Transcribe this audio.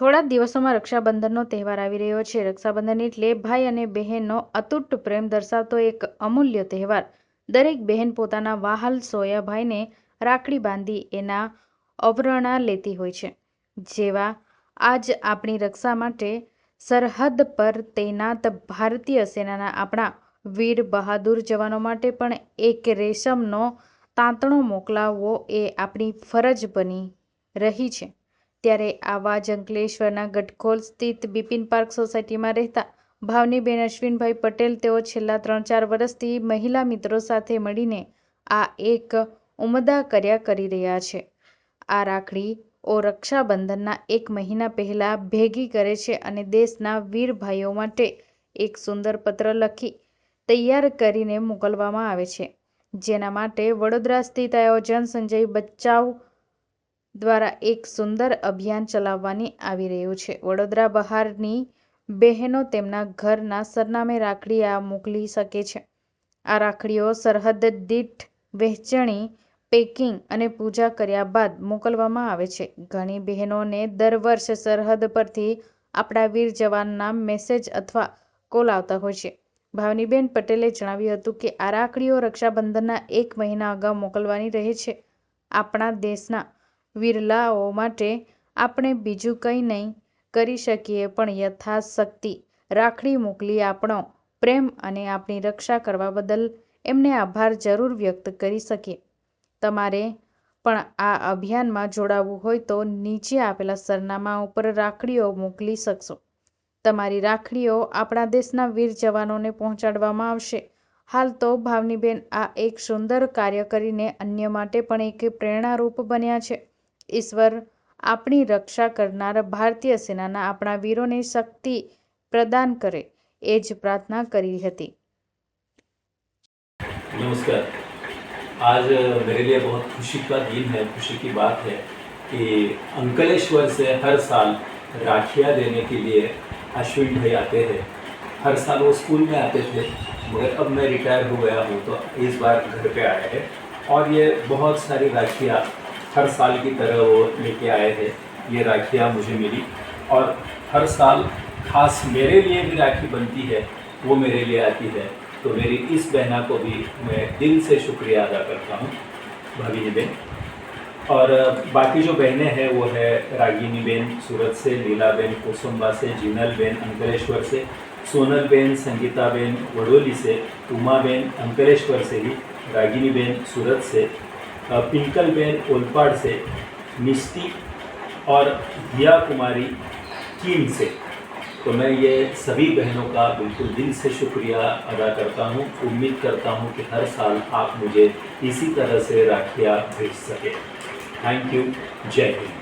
થોડા દિવસોમાં રક્ષાબંધનનો તહેવાર આવી રહ્યો છે. રક્ષાબંધન એટલે ભાઈ અને બહેનનો અતૂટ પ્રેમ દર્શાવતો એક અમૂલ્ય તહેવાર. દરેક બહેન પોતાના વાહલ સોયા ભાઈને રાખડી બાંધી એના અવરણા લેતી હોય છે. જેવા આજ આપણી રક્ષા માટે સરહદ પર તૈનાત ભારતીય સેનાના આપણા વીર બહાદુર જવાનો માટે પણ એક રેશમનો તાંતણો મોકલાવવો એ આપણી ફરજ બની રહી છે. ત્યારે આવા જ અંકલેશ્વરના ગઢખોલ સ્થિત બિપિન પાર્ક સોસાયટીમાં રહેતા ભાવનીબેન અશ્વિનભાઈ પટેલ તેઓ છેલ્લા ત્રણ ચાર વર્ષથી મહિલા મિત્રો સાથે મળીને આ એક ઉમદા કર્યા કરી રહ્યા છે. આ રાખડી ઓ રક્ષાબંધનના એક મહિના પહેલાં ભેગી કરે છે અને દેશના વીર ભાઈઓ માટે એક સુંદર પત્ર લખી તૈયાર કરીને મોકલવામાં આવે છે. જેના માટે વડોદરા સ્થિત આયોજન સંજય બચ્ચાવ દ્વારા એક સુંદર અભિયાન ચલાવવાની આવી રહ્યું છે. વડોદરા બહારની બહેનો તેમના ઘરના સરનામે રાખડી આ મોકલી શકે છે. આ રાખડીઓ સરહદ દીઠ વહેંચણી, પેકિંગ અને પૂજા કર્યા બાદ મોકલવામાં આવે છે. ઘણી બહેનોને દર વર્ષે સરહદ પરથી આપણા વીર જવાનના મેસેજ અથવા કોલ આવતા હોય છે. ભાવનીબેન પટેલે જણાવ્યું હતું કે આ રાખડીઓ રક્ષાબંધનના એક મહિના અગાઉ મોકલવાની રહે છે. આપણા દેશના વીરલાઓ માટે આપણે બીજું કંઈ નહીં કરી શકીએ, પણ યથાશક્તિ રાખડી મોકલી આપણો પ્રેમ અને આપણી રક્ષા કરવા બદલ એમને આભાર જરૂર વ્યક્ત કરી શકીએ. તમારે પણ આ અભિયાનમાં જોડાવવું હોય તો નીચે આપેલા સરનામા ઉપર રાખડીઓ મોકલી શકશો. તમારી રાખડીઓ આપણા દેશના વીર જવાનોને પહોંચાડવામાં આવશે. હાલ તો ભાવનીબેન આ એક સુંદર કાર્ય કરીને અન્ય માટે પણ એક પ્રેરણારૂપ બન્યા છે. ઈશ્વર આપણી રક્ષા કરનાર ભારતીય સેનાના આપણા વીરોને શક્તિ પ્રદાન કરે એ જ પ્રાર્થના કરી હતી नमस्कार आज मेरे लिए बहुत खुशी का दिन है खुशी की बात है कि अंकलेश्वर से हर साल राखियाँ देने के लिए अश्विन भाई आते हैं हर साल वो स्कूल में आते थे मगर अब मैं रिटायर हो गया हूँ तो इस बार घर पे आए हैं और ये बहुत सारी राखियाँ हर साल की तरह वो लेके आए थे ये राखियाँ मुझे मिली। और हर साल खास मेरे लिए भी राखी बनती है, वो मेरे लिए आती है। तो मेरी इस बहना को भी मैं दिल से शुक्रिया अदा करता हूँ भगिनी बेन और बाकी जो बहनें हैं, वो है रागिनी बेन सूरत से, लीला बेन कुसुम्बा से, जीनल बेन अंकलेश्वर से, सोनल बेन संगीता बेन वडोली से, उमा बेन अंकलेश्वर से ही, रागिनी बेन सूरत से बेन ओलपाड़ से, मिष्टी और दिया कुमारी कीम से। तो मैं ये सभी बहनों का बिल्कुल दिल से शुक्रिया अदा करता हूँ। उम्मीद करता हूँ कि हर साल आप मुझे इसी तरह से राखियाँ भेज सकें। थैंक यू जय हिंद